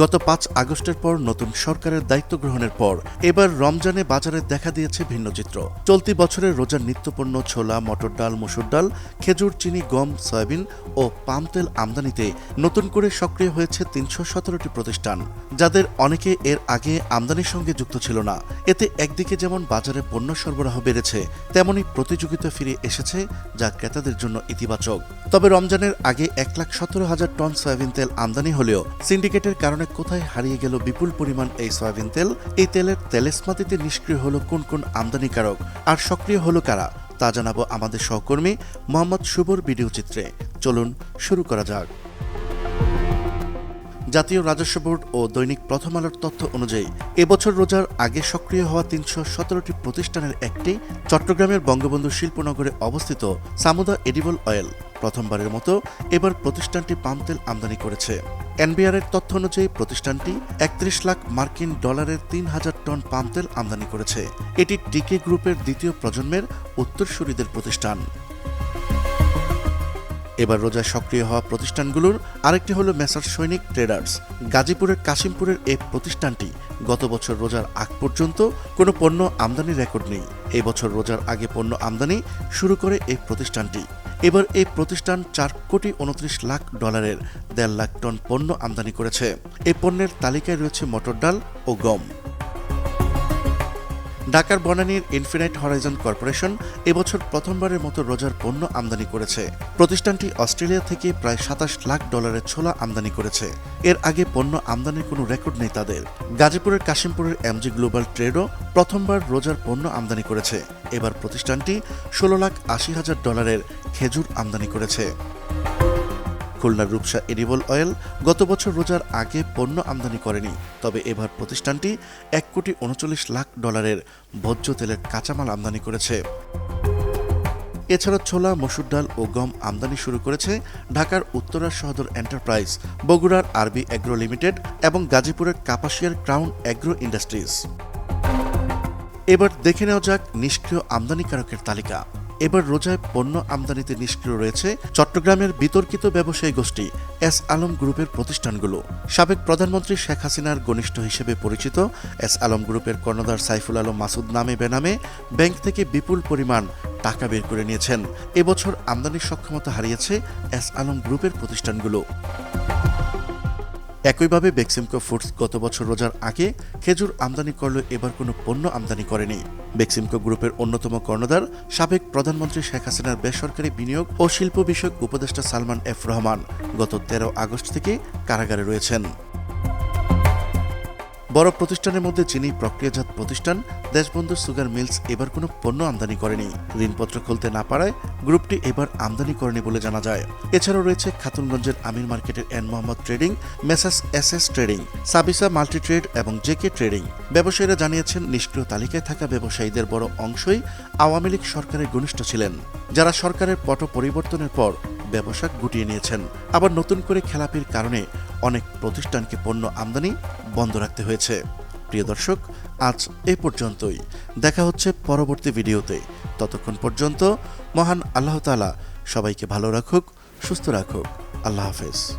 গত পাঁচ আগস্টের পর নতুন সরকারের দায়িত্ব গ্রহণের পর এবার রমজানে বাজারে দেখা দিয়েছে ভিন্ন চিত্র। চলতি বছরের রোজার নিত্যপণ্য, ছোলা, মটর ডাল, মসুর ডাল, খেজুর, চিনি, গম, সয়াবিন ও পাম তেল আমদানিতে নতুন করে সক্রিয় হয়েছে তিনশো সতেরোটি প্রতিষ্ঠান, যাদের অনেকে এর আগে আমদানির সঙ্গে যুক্ত ছিল না। এতে একদিকে যেমন বাজারে পণ্য সরবরাহ বেড়েছে, তেমনি প্রতিযোগিতা ফিরে এসেছে, যা ক্রেতাদের জন্য ইতিবাচক। তবে রমজানের আগে এক লাখ সতেরো হাজার টন সয়াবিন তেল আমদানি হলেও সিন্ডিকেটের কারণে কোথায় হারিয়ে গেল বিপুল পরিমাণ এই সয়াবিন তেল? এই তেলের তেলেসমাতিতে নিষ্ক্রিয় হলো কোন কোন আমদানিকারক? আর সক্রিয় হলো কারা? তা জানাব আমাদের সহকর্মী মোহাম্মদ শুভর ভিডিও চিত্রে। চলুন শুরু করা যাক। জাতীয় রাজস্ব বোর্ড ও দৈনিক প্রথম আলোর তথ্য অনুযায়ী, এবছর রোজার আগে সক্রিয় হওয়া তিনশো সতেরোটি প্রতিষ্ঠানের একটি চট্টগ্রামের বঙ্গবন্ধু শিল্পনগরে অবস্থিত সামুদা এডিবল অয়েল। প্রথমবারের মতো এবার প্রতিষ্ঠানটি পাম তেল আমদানি করেছে। এনবিআর এর তথ্য অনুযায়ী প্রতিষ্ঠানটি একত্রিশ লাখ মার্কিন ডলারের তিন হাজার টন পাম তেল আমদানি করেছে। এটি টিকে গ্রুপের দ্বিতীয় প্রজন্মের উত্তরসূরিদের প্রতিষ্ঠান। এবার রোজায় সক্রিয় হওয়া প্রতিষ্ঠানগুলোর আরেকটি হলো মেসার সৈনিক ট্রেডার্স। গাজীপুরের কাশিমপুরের এই প্রতিষ্ঠানটি গত বছর রোজার আগ পর্যন্ত কোনো পণ্য আমদানির রেকর্ড নেই। এই বছর রোজার আগে পণ্য আমদানি শুরু করে এই প্রতিষ্ঠানটি। এবার এই প্রতিষ্ঠান চার কোটি উনত্রিশ লাখ ডলারের দেড় লাখ টন পণ্য আমদানি করেছে। এই পণ্যের তালিকায় রয়েছে মটর ডাল ও গম। ঢাকার বনানীর ইনফিনাইট হরাইজন কর্পোরেশন এবছর প্রথমবারের মতো রোজার পণ্য আমদানি করেছে। প্রতিষ্ঠানটি অস্ট্রেলিয়া থেকে প্রায় সাতাশ লাখ ডলারের ছোলা আমদানি করেছে। এর আগে পণ্য আমদানির কোনো রেকর্ড নেই তাদের। গাজীপুরের কাশিমপুরের এমজি গ্লোবাল ট্রেডও প্রথমবার রোজার পণ্য আমদানি করেছে। এবার প্রতিষ্ঠানটি ষোলো লাখ আশি হাজার ডলারের খেজুর আমদানি করেছে। খুলনার রূপসা এডিবল অয়েল গত বছর রোজার আগে পণ্য আমদানি করেনি, তবে এবার প্রতিষ্ঠানটি এক কোটি উনচল্লিশ লাখ ডলারের ভোজ্য তেলের কাঁচামাল আমদানি করেছে। এছাড়া ছোলা, মসুর ডাল ও গম আমদানি শুরু করেছে ঢাকার উত্তরার সহদর এন্টারপ্রাইজ, বগুড়ার আরবি অ্যাগ্রো লিমিটেড এবং গাজীপুরের কাপাসিয়ার ক্রাউন অ্যাগ্রো ইন্ডাস্ট্রিজ। এবার দেখে নেওয়া যাক নিষ্ক্রিয় আমদানিকারকের তালিকা। এবার রোজায় পণ্য আমদানিতে নিষ্ক্রিয় রয়েছে চট্টগ্রামের বিতর্কিত ব্যবসায়ী গোষ্ঠী এস আলম গ্রুপের প্রতিষ্ঠানগুলো। সাবেক প্রধানমন্ত্রী শেখ হাসিনার ঘনিষ্ঠ হিসেবে পরিচিত এস আলম গ্রুপের কর্ণধার সাইফুল আলম মাসুদ নামে বেনামে ব্যাংক থেকে বিপুল পরিমাণ টাকা বের করে নিয়েছেন। এবছর আমদানির সক্ষমতা হারিয়েছে এস আলম গ্রুপের প্রতিষ্ঠানগুলো। একইভাবে বেক্সিমকো ফুডস গত বছর রোজার আগে খেজুর আমদানি করলেও এবার কোনো পণ্য আমদানি করেনি। বেক্সিমকো গ্রুপের অন্যতম কর্ণধার, সাবেক প্রধানমন্ত্রী শেখ হাসিনার বেসরকারি বিনিয়োগ ও শিল্প বিষয়ক উপদেষ্টা সালমান এফ রহমান গত তেরো আগস্ট থেকে কারাগারে রয়েছেন। বড় প্রতিষ্ঠানের মধ্যে চিনি প্রক্রিয়াজাত প্রতিষ্ঠান, দেশবন্ধু সুগার মিলস এবার কোনো পণ্য আমদানি করেনি। ঋণপত্র খুলতে না পারায় গ্রুপটি এবার আমদানি করেনি বলে জানা যায়। এছাড়াও রয়েছে খাতুনগঞ্জের আমির মার্কেটের N Mohammad trading messrs S S trading, Sabisa multi trade এবং জেকে ট্রেডিং। ব্যবসায়ীরা জানিয়েছেন, নিষ্ক্রিয় তালিকায় থাকা ব্যবসায়ীদের বড় অংশই আওয়ামী লীগ সরকারের ঘনিষ্ঠ ছিলেন, যারা সরকারের পট পরিবর্তনের পর ব্যবসা গুটিয়ে নিয়েছেন। আবার নতুন করে খেলাপির কারণে অনেক প্রতিষ্ঠানকে পণ্য আমদানি বন্ধ রাখতে হয়েছে। প্রিয় দর্শক, আজ এ পর্যন্তই। দেখা হচ্ছে পরবর্তী ভিডিওতে। ততক্ষণ পর্যন্ত মহান আল্লাহ তালা সবাইকে ভালো রাখুক, সুস্থ রাখুক। আল্লাহ হাফেজ।